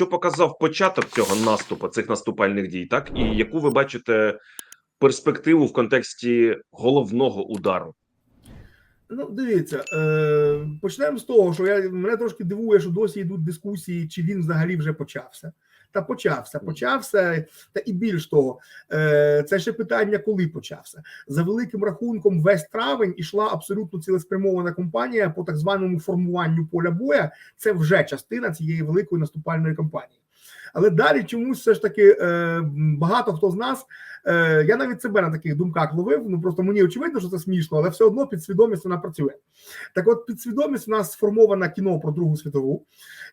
що показав початок цього наступу, цих наступальних дій, так і яку ви бачите перспективу в контексті головного удару? Ну, дивіться, е, почнемо з того, що я мене трошки дивує, що досі йдуть дискусії, чи він взагалі вже почався. Та почався, почався, та і більш того, е, це ще питання, коли почався. За великим рахунком, весь травень ішла абсолютно цілеспрямована кампанія по так званому формуванню поля боя. Це вже частина цієї великої наступальної кампанії. Але далі чомусь все ж таки е, багато хто з нас, е, я навіть себе на таких думках ловив. Ну просто мені очевидно, що це смішно, але все одно підсвідомість вона працює. Так, от підсвідомість у нас сформована кіно про Другу світову,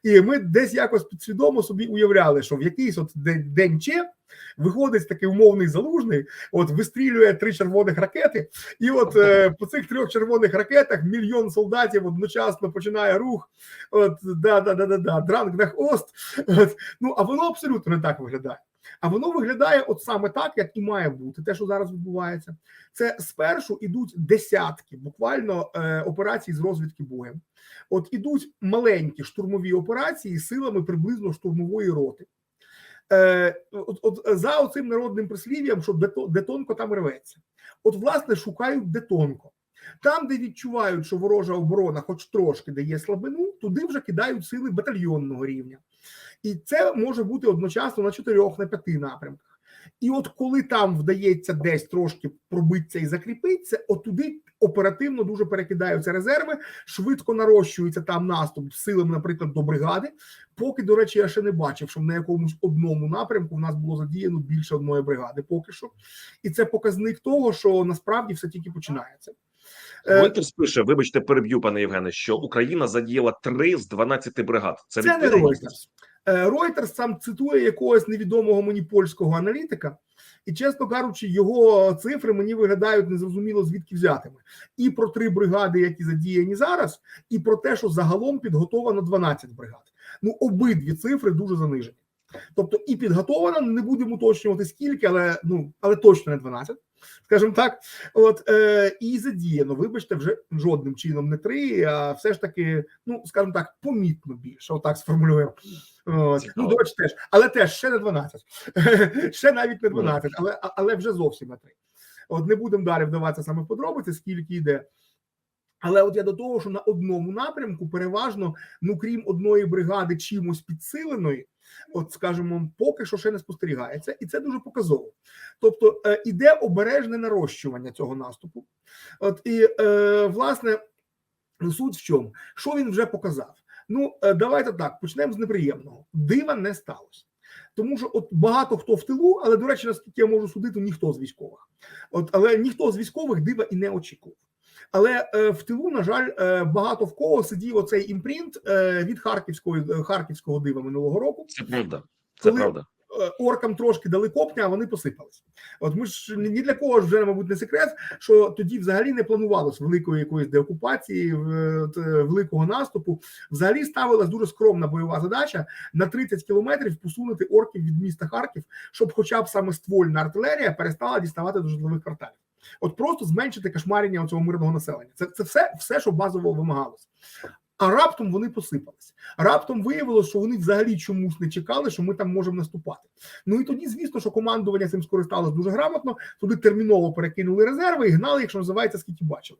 і ми десь якось підсвідомо собі уявляли, що в якийсь от день, че виходить такий умовний залужний, от вистрілює три червоних ракети, і от е, по цих трьох червоних ракетах мільйон солдатів одночасно починає рух. От да, да, да, да, да, дранг на хвост. От, ну а воно абсолютно не так виглядає. А воно виглядає от саме так, як і має бути. Те, що зараз відбувається, це спершу ідуть десятки, буквально е, операцій з розвідки боєм. От ідуть маленькі штурмові операції силами приблизно штурмової роти. Е, от, от за оцим народним прислів'ям, що де, де тонко там рветься. От, власне, шукають де тонко. Там, де відчувають, що ворожа оборона, хоч трошки дає слабину, туди вже кидають сили батальйонного рівня. І це може бути одночасно на чотирьох, на п'яти напрямках. І от коли там вдається десь трошки пробитися і закріпитися, от туди оперативно дуже перекидаються резерви, швидко нарощується там наступ силами, наприклад, до бригади. Поки, до речі, я ще не бачив, що на якомусь одному напрямку в нас було задіяно більше одної бригади. Поки що, і це показник того, що насправді все тільки починається. Е, Reuters пише, вибачте, переб'ю, пане Євгене, що Україна задіяла 3 з 12 бригад. Це, Це не? Reuters. Е, Reuters сам цитує якогось невідомого мені польського аналітика, і чесно кажучи, його цифри мені виглядають незрозуміло звідки взятими. І про три бригади, які задіяні зараз, і про те, що загалом підготовано 12 бригад. Ну, обидві цифри дуже занижені. Тобто, і підготовано, не будемо уточнювати скільки, але ну але точно не 12, скажімо так. От е, і задіяно, вибачте, вже жодним чином не три, а все ж таки, ну скажімо так, помітно більше. Отак сформулюємо. От. Ну, до речі, теж, але теж ще не 12. ще навіть не 12, але, але вже зовсім на три. От не будемо далі вдаватися саме в подробиці, скільки йде. Але от я до того, що на одному напрямку переважно, ну крім одної бригади, чимось підсиленої, от скажімо, поки що ще не спостерігається, і це дуже показово. Тобто е, іде обережне нарощування цього наступу. От і е, власне суть в чому, що він вже показав. Ну е, давайте так почнемо з неприємного. Дива не сталося. Тому що от багато хто в тилу, але до речі, наскільки я можу судити, ніхто з військових. От, але ніхто з військових дива і не очікував. Але е, в тилу, на жаль, е, багато в кого сидів оцей імпринт е, від харківської харківського дива минулого року. Це правда. Це Коли- правда. Оркам трошки дали копня, а вони посипались. От ми ж ні для кого ж вже, мабуть, не секрет, що тоді взагалі не планувалось великої якоїсь деокупації, великого наступу. Взагалі ставилась дуже скромна бойова задача на 30 кілометрів посунути орків від міста Харків, щоб, хоча б саме ствольна артилерія перестала діставати до житлових кварталів. От просто зменшити кошмарення цього мирного населення. Це, це все, все, що базово вимагалось. А раптом вони посипались. Раптом виявилося, що вони взагалі чомусь не чекали, що ми там можемо наступати. Ну і тоді, звісно, що командування цим скористалось дуже грамотно. Туди терміново перекинули резерви і гнали, їх, що називається, скільки бачили.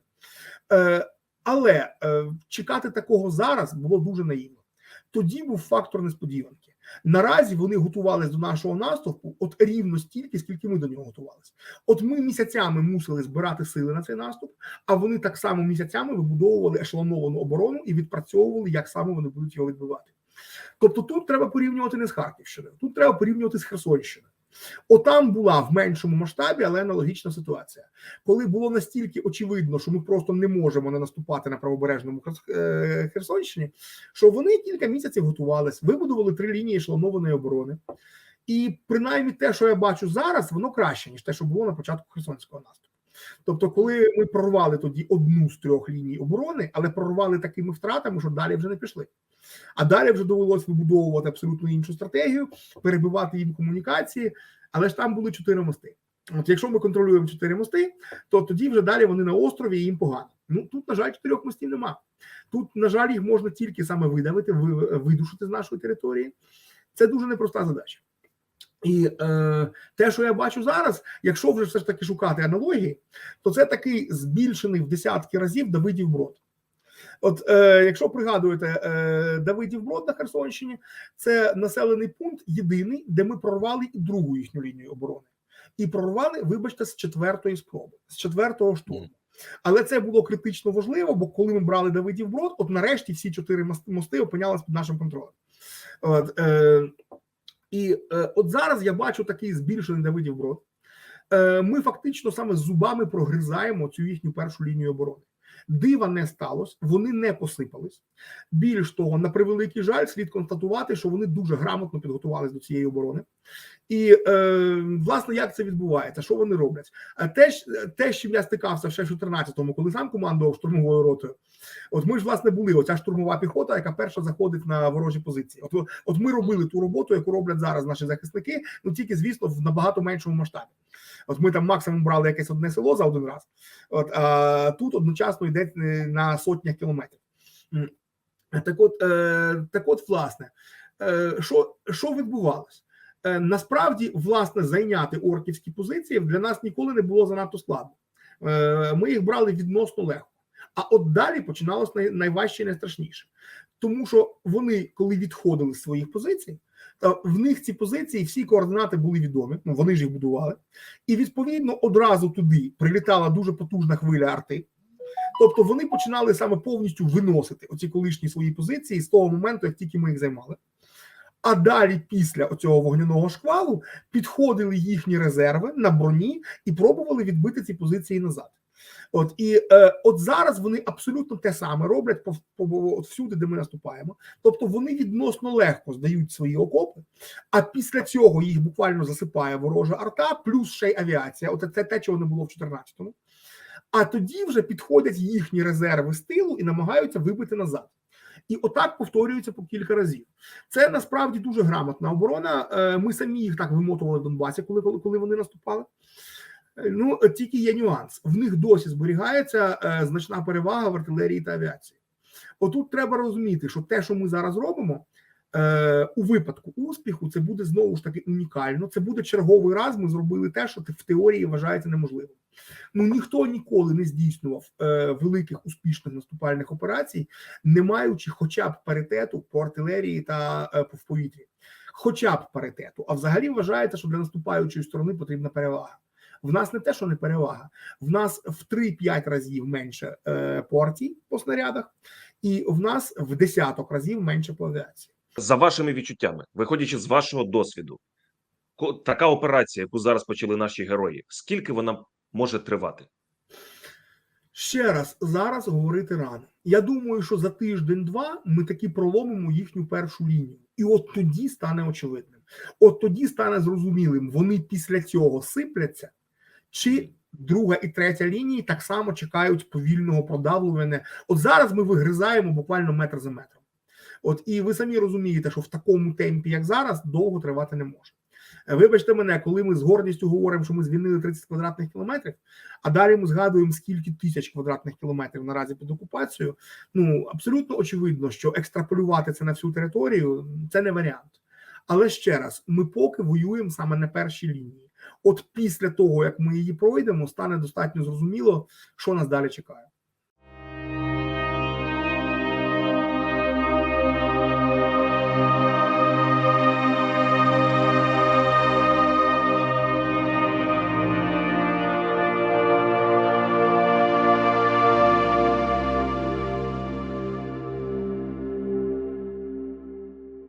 Е, але е, чекати такого зараз було дуже наївно. Тоді був фактор несподіванки. Наразі вони готувалися до нашого наступу от рівно стільки, скільки ми до нього готувалися. От ми місяцями мусили збирати сили на цей наступ, а вони так само місяцями вибудовували ешелоновану оборону і відпрацьовували, як саме вони будуть його відбивати. Тобто тут треба порівнювати не з Харківщиною, тут треба порівнювати з Херсонщиною. Отам була в меншому масштабі, але аналогічна ситуація. Коли було настільки очевидно, що ми просто не можемо не наступати на правобережному е, Херсонщині, що вони кілька місяців готувались, вибудували три лінії ешелонованої оборони. І принаймні те, що я бачу зараз, воно краще ніж те, що було на початку Херсонського наступу. Тобто, коли ми прорвали тоді одну з трьох ліній оборони, але прорвали такими втратами, що далі вже не пішли. А далі вже довелось вибудовувати абсолютно іншу стратегію, перебивати їм комунікації, але ж там були чотири мости. От якщо ми контролюємо чотири мости, то тоді вже далі вони на острові і їм погано. Ну тут, на жаль, чотирьох мостів нема. Тут, на жаль, їх можна тільки саме видавити, видушити з нашої території. Це дуже непроста задача. І е, те, що я бачу зараз, якщо вже все ж таки шукати аналогії, то це такий збільшений в десятки разів Давидів Брод. От е, якщо пригадуєте, е, Давидів Брод на Херсонщині це населений пункт єдиний, де ми прорвали і другу їхню лінію оборони. І прорвали, вибачте, з четвертої спроби, з четвертого штурму. Але це було критично важливо, бо коли ми брали Давидів Брод, от нарешті всі чотири мости опинялись під нашим контролем. От, е, і е, от зараз я бачу такий збільшений Давидів Брод. Е, ми фактично саме зубами прогризаємо цю їхню першу лінію оборони. Дива не сталося, вони не посипались. Більш того, на превеликий жаль, слід констатувати, що вони дуже грамотно підготувалися до цієї оборони. І е, власне, як це відбувається? Що вони роблять? Е, Те, те, чим я стикався ще в 14-му, коли сам командував штурмовою ротою. От ми ж власне були оця штурмова піхота, яка перша заходить на ворожі позиції. От, от ми робили ту роботу, яку роблять зараз наші захисники, ну тільки звісно в набагато меншому масштабі. От ми там максимум брали якесь одне село за один раз. От а тут одночасно йде е, на сотнях кілометрів. Так, от, е, так от, власне, е, що, що відбувалось? Е, насправді, власне, зайняти орківські позиції для нас ніколи не було занадто складно. Ми їх брали відносно легко. А от далі починалось найважче і найстрашніше. Тому що вони, коли відходили з своїх позицій, в них ці позиції всі координати були відомі. Ну вони ж їх будували, і відповідно одразу туди прилітала дуже потужна хвиля арти. Тобто вони починали саме повністю виносити оці колишні свої позиції з того моменту, як тільки ми їх займали. А далі, після цього вогняного шквалу, підходили їхні резерви на броні і пробували відбити ці позиції назад. От і е, от зараз вони абсолютно те саме роблять по, по от всюди, де ми наступаємо. Тобто вони відносно легко здають свої окопи, а після цього їх буквально засипає ворожа арта, плюс ще й авіація. От це те, чого не було в 14-му. А тоді вже підходять їхні резерви з тилу і намагаються вибити назад. І отак повторюється по кілька разів. Це насправді дуже грамотна оборона. Е, Ми самі їх так вимотували в Донбасі, коли, коли, коли вони наступали. Е, Ну, тільки є нюанс. В них досі зберігається е, значна перевага в артилерії та авіації. Отут треба розуміти, що те, що ми зараз робимо, е, у випадку успіху, це буде знову ж таки унікально. Це буде черговий раз. Ми зробили те, що в теорії вважається неможливим. Ну ніхто ніколи не здійснював великих успішних наступальних операцій, не маючи хоча б паритету по артилерії та в повітрі, хоча б паритету. А взагалі вважається, що для наступаючої сторони потрібна перевага. В нас не те, що не перевага, в нас в 3-5 разів менше е, по по снарядах, і в нас в десяток разів менше по авіації. За вашими відчуттями, виходячи з вашого досвіду, така операція, яку зараз почали наші герої, скільки вона може тривати? Ще раз зараз говорити рано. Я думаю, що за тиждень-два ми таки проломимо їхню першу лінію, і от тоді стане очевидним. От тоді стане зрозумілим, вони після цього сипляться, чи друга і третя лінії так само чекають повільного продавлювання. От зараз ми вигризаємо буквально метр за метром. От і ви самі розумієте, що в такому темпі, як зараз, довго тривати не може. Вибачте мене, коли ми з гордістю говоримо, що ми звільнили 30 квадратних кілометрів, а далі ми згадуємо, скільки тисяч квадратних кілометрів наразі під окупацією. Ну абсолютно очевидно, що екстраполювати це на всю територію це не варіант. Але ще раз, ми поки воюємо саме на першій лінії. От після того, як ми її пройдемо, стане достатньо зрозуміло, що нас далі чекає.